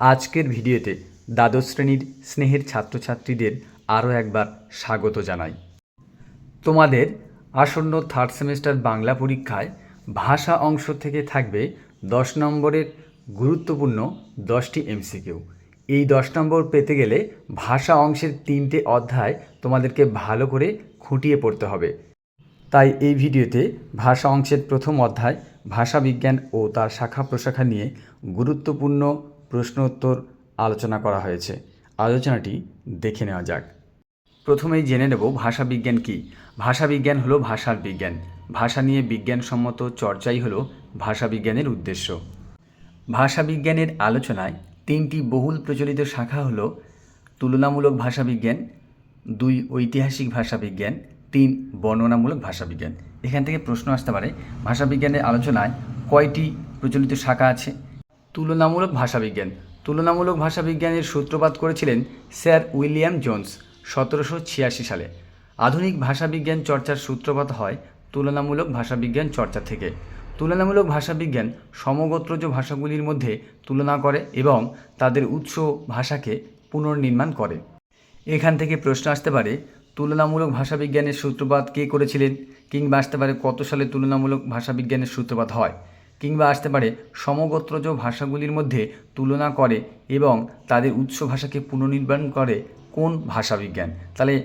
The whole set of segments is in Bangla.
আজকের ভিডিওতে দ্বাদশ শ্রেণির স্নেহের ছাত্রছাত্রীদের আরও একবার স্বাগত জানাই। তোমাদের আসন্ন থার্ড সেমিস্টার বাংলা পরীক্ষায় ভাষা অংশ থেকে থাকবে দশ নম্বরের গুরুত্বপূর্ণ দশটি এমসিকিউ। এই দশ নম্বর পেতে গেলে ভাষা অংশের তিনটে অধ্যায় তোমাদেরকে ভালো করে খুঁটিয়ে পড়তে হবে। তাই এই ভিডিওতে ভাষা অংশের প্রথম অধ্যায় ভাষা বিজ্ঞান ও তার শাখা প্রশাখা নিয়ে গুরুত্বপূর্ণ প্রশ্ন উত্তর আলোচনা করা হয়েছে। আলোচনাটি দেখে নেওয়া যাক। প্রথমেই জেনে নেব ভাষা বিজ্ঞান কী। ভাষা বিজ্ঞান হলো ভাষার বিজ্ঞান। ভাষা নিয়ে বিজ্ঞানসম্মত চর্চাই হলো ভাষা বিজ্ঞানের উদ্দেশ্য। ভাষা বিজ্ঞানের আলোচনায় তিনটি বহুল প্রচলিত শাখা হলো তুলনামূলক ভাষা বিজ্ঞান, দুই ঐতিহাসিক ভাষা বিজ্ঞান, তিন বর্ণনামূলক ভাষা বিজ্ঞান। এখান থেকে প্রশ্ন আসতে পারে, ভাষা বিজ্ঞানের আলোচনায় কয়টি প্রচলিত শাখা আছে? তুলনামূলক ভাষা বিজ্ঞান তুলনামূলক ভাষা বিজ্ঞানের সূত্রপাত করেছিলেন স্যার উইলিয়াম জোন্স সতেরোশো ছিয়াশি সালে। আধুনিক ভাষাবিজ্ঞান চর্চার সূত্রপাত হয় তুলনামূলক ভাষাবিজ্ঞান চর্চা থেকে। তুলনামূলক ভাষাবিজ্ঞান সমগোত্রজ ভাষাগুলির মধ্যে তুলনা করে এবং তাদের উৎস ভাষাকে পুনর্নির্মাণ করে। এখান থেকে প্রশ্ন আসতে পারে, তুলনামূলক ভাষাবিজ্ঞানের সূত্রপাত কে করেছিলেন? কিংবা আসতে পারে কত সালে তুলনামূলক ভাষাবিজ্ঞানের সূত্রপাত হয়? কিংবা আসতে পারে সমগোত্রজ ভাষাগুলির মধ্যে তুলনা করে এবং তাদের উৎস ভাষাকে পুনর্নির্মাণ করে কোন ভাষাবিজ্ঞান? তাহলে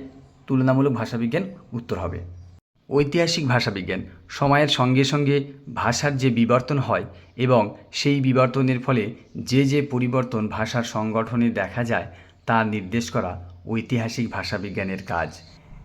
তুলনামূলক ভাষাবিজ্ঞান উত্তর হবে। ঐতিহাসিক ভাষাবিজ্ঞান, সময়ের সঙ্গে সঙ্গে ভাষার যে বিবর্তন হয় এবং সেই বিবর্তনের ফলে যে যে পরিবর্তন ভাষার সংগঠনে দেখা যায়, তা নির্দেশ করা ঐতিহাসিক ভাষাবিজ্ঞানের কাজ।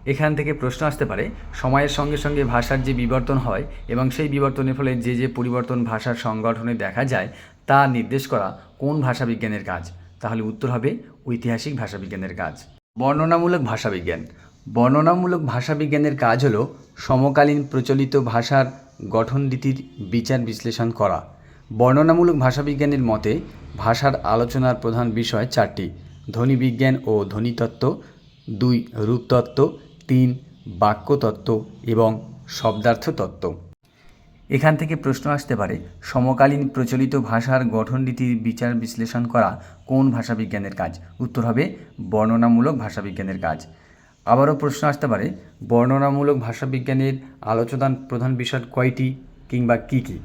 এখান থেকে প্রশ্ন আসতে পারে, সময়ের সঙ্গে সঙ্গে ভাষার যে বিবর্তন হয় এবং সেই বিবর্তনের ফলে যে যে পরিবর্তন ভাষার সংগঠনে দেখা যায়, তা নির্দেশ করা কোন ভাষাবিজ্ঞানের কাজ? তাহলে উত্তর হবে ঐতিহাসিক ভাষাবিজ্ঞানের কাজ। বর্ণনামূলক ভাষাবিজ্ঞান। বর্ণনামূলক ভাষাবিজ্ঞানের কাজ হল সমকালীন প্রচলিত ভাষার গঠন রীতির বিচার বিশ্লেষণ করা। বর্ণনামূলক ভাষাবিজ্ঞানের মতে, ভাষার আলোচনার প্রধান বিষয় চারটি, ধ্বনিবিজ্ঞান ও ধ্বনিতত্ত্ব, দুই রূপতত্ত্ব তিন বাক্যতত্ত্ব এবং শব্দার্থ তত্ত্ব এখান থেকে প্রশ্ন আসতে পারে, সমকালীন প্রচলিত ভাষার গঠন রীতির বিচার বিশ্লেষণ করা কোন ভাষাবিজ্ঞানের কাজ? উত্তর হবে, বর্ণনামূলক ভাষাবিজ্ঞানের কাজ। আবারও প্রশ্ন আসতে পারে, বর্ণনামূলক ভাষাবিজ্ঞানের আলোচনার প্রধান বিষয় কয়টি কিংবা কী কী?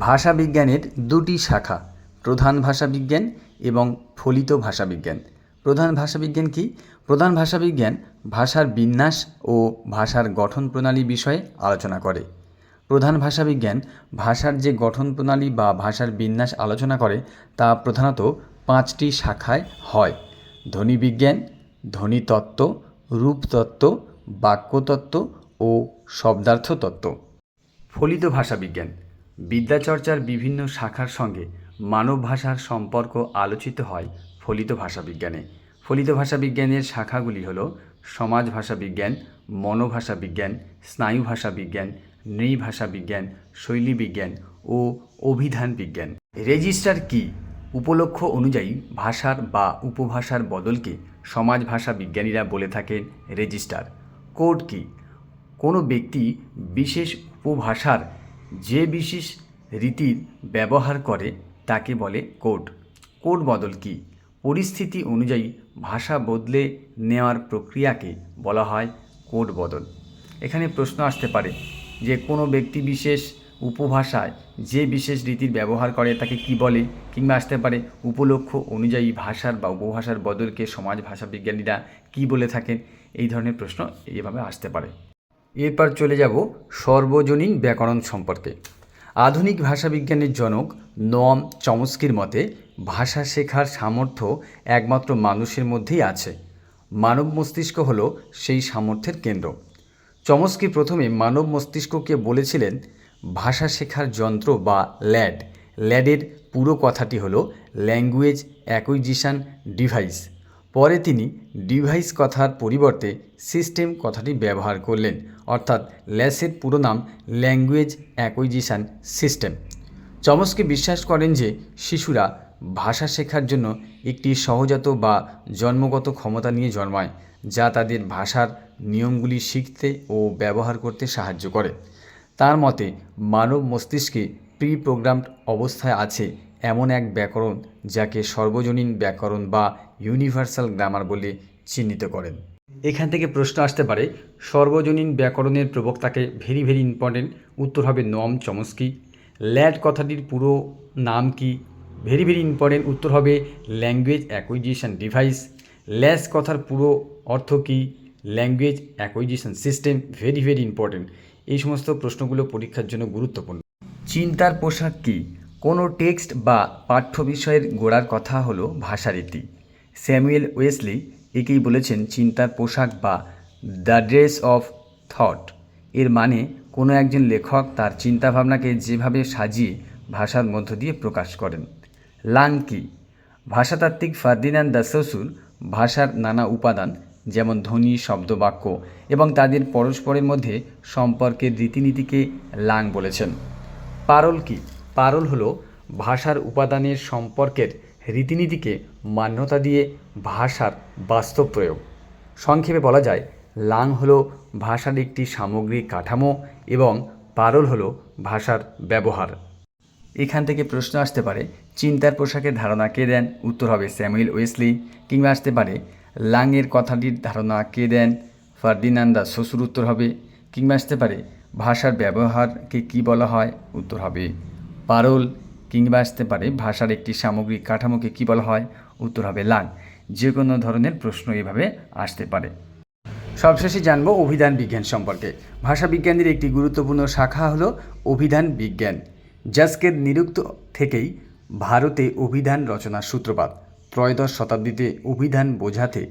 ভাষাবিজ্ঞানের দুটি শাখা, প্রধান ভাষাবিজ্ঞান এবং ফলিত ভাষাবিজ্ঞান। প্রধান ভাষাবিজ্ঞান কি? প্রধান ভাষাবিজ্ঞান ভাষার বিন্যাস ও ভাষার গঠন প্রণালী বিষয়ে আলোচনা করে। প্রধান ভাষাবিজ্ঞান ভাষার যে গঠন প্রণালী বা ভাষার বিন্যাস আলোচনা করে, তা প্রধানত পাঁচটি শাখায় হয়। ধ্বনিবিজ্ঞান ধ্বনিতত্ত্ব রূপতত্ত্ব বাক্যতত্ত্ব ও শব্দার্থ তত্ত্ব। ফলিত ভাষাবিজ্ঞান বিদ্যাচর্চার বিভিন্ন শাখার সঙ্গে মানব ভাষার সম্পর্ক আলোচিত হয় ফলিত ভাষাবিজ্ঞানে। ফলিত ভাষাবিজ্ঞানের শাখাগুলি হল সমাজ ভাষাবিজ্ঞান মনোভাষা বিজ্ঞান স্নায়ু ভাষা বিজ্ঞান নৃভাষা বিজ্ঞান শৈলী বিজ্ঞান ও অভিধান বিজ্ঞান। রেজিস্টার কি? উপলক্ষ অনুযায়ী ভাষার বা উপভাষার বদলকে সমাজ ভাষা বিজ্ঞানীরা বলে থাকেন রেজিস্টার। কোড কি? কোনো ব্যক্তি বিশেষ উপভাষার যে বিশেষ রীতির ব্যবহার করে তাকে বলে কোড। কোড বদল কি? পরিস্থিতি অনুযায়ী ভাষা বদলে নেওয়ার প্রক্রিয়াকে বলা হয় কোড বদল। এখানে প্রশ্ন আসতে পারে যে কোনো ব্যক্তি বিশেষ উপভাষায় যে বিশেষ রীতির ব্যবহার করে তাকে কি বলে কিংবা আসতে পারে উপলক্ষ অনুযায়ী ভাষার বা উপভাষার বদলকে সমাজ ভাষা বিজ্ঞানীরা কি বলে থাকেন? এই ধরনের প্রশ্ন এইভাবে আসতে পারে। এরপর চলে যাব সর্বজনীন ব্যাকরণ সম্পর্কে। আধুনিক ভাষাবিজ্ঞানের জনক নোয়াম চমস্কির মতে, ভাষা শেখার সামর্থ্য একমাত্র মানুষের মধ্যেই আছে। মানব মস্তিষ্ক হল সেই সামর্থ্যের কেন্দ্র। চমস্কি প্রথমে মানব মস্তিষ্ককে বলেছিলেন, ভাষা শেখার যন্ত্র বা ল্যাড, ল্যাডের পুরো কথাটি হলো ল্যাঙ্গুয়েজ অ্যাকুইজিশন ডিভাইস। পরে তিনি ডিভাইস কথার পরিবর্তে সিস্টেম কথাটি ব্যবহার করলেন, অর্থাৎ ল্যাসের পুরো নাম ল্যাঙ্গুয়েজ অ্যাকুইজিশন সিস্টেম। চমস্কি বিশ্বাস করেন যে শিশুরা ভাষা শেখার জন্য একটি সহজাত বা জন্মগত ক্ষমতা নিয়ে জন্মায়, যা তাদের ভাষার নিয়মগুলি শিখতে ও ব্যবহার করতে সাহায্য করে। তার মতে, মানব মস্তিষ্কে প্রি প্রোগ্রামড অবস্থায় আছে এমন এক ব্যাকরণ, যাকে সর্বজনীন ব্যাকরণ বা ইউনিভার্সাল গ্রামার বলে চিহ্নিত করেন। এখান থেকে প্রশ্ন আসতে পারে, সর্বজনীন ব্যাকরণের প্রবক্তাকে ভেরি ভেরি ইম্পর্টেন্ট উত্তর হবে নম চমস্কি। ল্যাড কথাটির পুরো নাম কি? ভেরি ভেরি ইম্পর্টেন্ট উত্তর হবে ল্যাঙ্গুয়েজ অ্যাকুইজিশন ডিভাইস। ল্যাস কথার পুরো অর্থ কী? Language acquisition system very very important এই সমস্ত প্রশ্নগুলো পরীক্ষার জন্য গুরুত্বপূর্ণ। চিন্তার পোশাক কী? কোনো টেক্সট বা পাঠ্য বিষয়ের গোড়ার কথা হলো ভাষারীতি। স্যামুয়েল ওয়েসলি একেই বলেছেন চিন্তার পোশাক বা দ্য ড্রেস অফ থট এর মানে কোনো একজন লেখক তার চিন্তাভাবনাকে যেভাবে সাজিয়ে ভাষার মধ্য দিয়ে প্রকাশ করেন। লাং কি? ভাষাতাত্ত্বিক ফার্দিনান্দ দা সসুর ভাষার নানা উপাদান, যেমন ধ্বনি শব্দ বাক্য এবং তাদের পরস্পরের মধ্যে সম্পর্কের রীতিনীতিকে লাং বলেছেন। পারল কি? পারল হলো ভাষার উপাদানের সম্পর্কের রীতিনীতিকে মান্যতা দিয়ে ভাষার বাস্তব প্রয়োগ। সংক্ষেপে বলা যায়, লাং হলো ভাষার একটি সামগ্রিক কাঠামো এবং পারল হলো ভাষার ব্যবহার। এখান থেকে প্রশ্ন আসতে পারে, চিন্তার পোশাকের ধারণা কে দেন? উত্তর হবে স্যামুয়েল ওয়েসলি। কিংবা আসতে পারে, লাংয়ের কথাটির ধারণা কে দেন? ফার্দিনান্দা শ্বশুর উত্তর হবে। কিংবা আসতে পারে, ভাষার ব্যবহারকে কি বলা হয়? উত্তর হবে, পারল। কিংবা আসতে পারে, ভাষার একটি সামগ্রিক কাঠামোকে কী বলা হয়? উত্তর হবে লাং যে কোনো ধরনের প্রশ্ন এভাবে আসতে পারে। সবশেষে জানব অভিধান বিজ্ঞান সম্পর্কে। ভাষা বিজ্ঞানের একটি গুরুত্বপূর্ণ শাখা হলো অভিধান বিজ্ঞান। জাস্কের নিরুক্ত থেকেই ভারতে অভিধান রচনার সূত্রপাত। ত্রয়োদশ শতাব্দীতে অভিধান বোঝাতে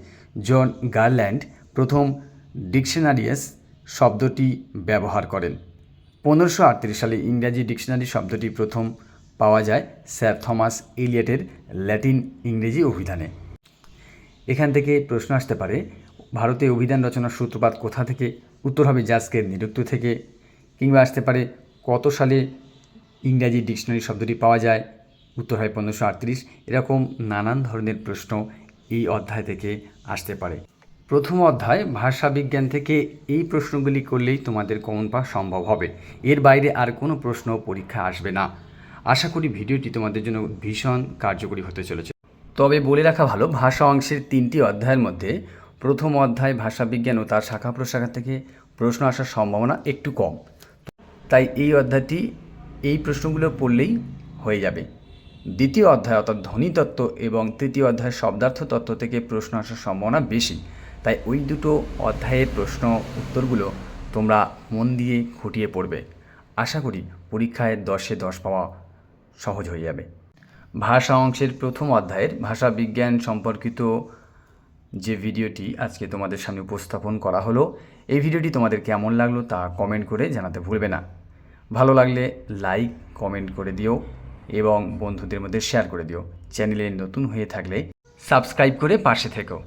জন গার্ল্যান্ড প্রথম ডিকশনারিয়াস শব্দটি ব্যবহার করেন। পনেরোশো সালে ইংরাজি ডিকশনারি শব্দটি প্রথম পাওয়া যায় স্যার থমাস এলিয়টের ল্যাটিন ইংরেজি অভিধানে। এখান থেকে প্রশ্ন আসতে পারে, ভারতে অভিধান রচনার সূত্রপাত কোথা থেকে, উত্তর হবে জাস্কের নিরুক্ত থেকে, কিংবা আসতে পারে কত সালে ইংরাজি ডিকশনারি শব্দটি পাওয়া যায়, উত্তর হয় পনেরোশো আটত্রিশ। এরকম নানান ধরনের প্রশ্ন এই অধ্যায় থেকে আসতে পারে। প্রথম অধ্যায়, ভাষা বিজ্ঞান থেকে এই প্রশ্নগুলি করলেই তোমাদের কমন পাওয়া সম্ভব হবে। এর বাইরে আর কোনো প্রশ্ন পরীক্ষা আসবে না। আশা করি ভিডিওটি তোমাদের জন্য ভীষণ কার্যকরী হতে চলেছে। তবে বলে রাখা ভালো, ভাষা অংশের তিনটি অধ্যায়ের মধ্যে প্রথম অধ্যায় ভাষাবিজ্ঞান ও তার শাখা প্রশাখা থেকে প্রশ্ন আসার সম্ভাবনা একটু কম। তাই এই অধ্যায়টি, এই প্রশ্নগুলো পড়লেই হয়ে যাবে। দ্বিতীয় অধ্যায় অর্থাৎ ধ্বনিতত্ত্ব এবং তৃতীয় অধ্যায় শব্দার্থ তত্ত্ব থেকে প্রশ্ন আসার সম্ভাবনা বেশি। তাই ওই দুটো অধ্যায়ের প্রশ্ন উত্তরগুলো তোমরা মন দিয়ে খুঁটিয়ে পড়বে। আশা করি পরীক্ষায় দশে দশ পাওয়া সহজ হয়ে যাবে। ভাষা অংশের প্রথম অধ্যায়ের ভাষা বিজ্ঞান সম্পর্কিত যে ভিডিওটি আজকে তোমাদের সামনে উপস্থাপন করা হলো, এই ভিডিওটি তোমাদের কেমন লাগল তা কমেন্ট করে জানাতে ভুলবে না। ভালো লাগলে লাইক কমেন্ট করে দিও এবং বন্ধুদের মধ্যে শেয়ার করে দিও। চ্যানেলে নতুন হয়ে থাকলে সাবস্ক্রাইব করে পাশে থেকো।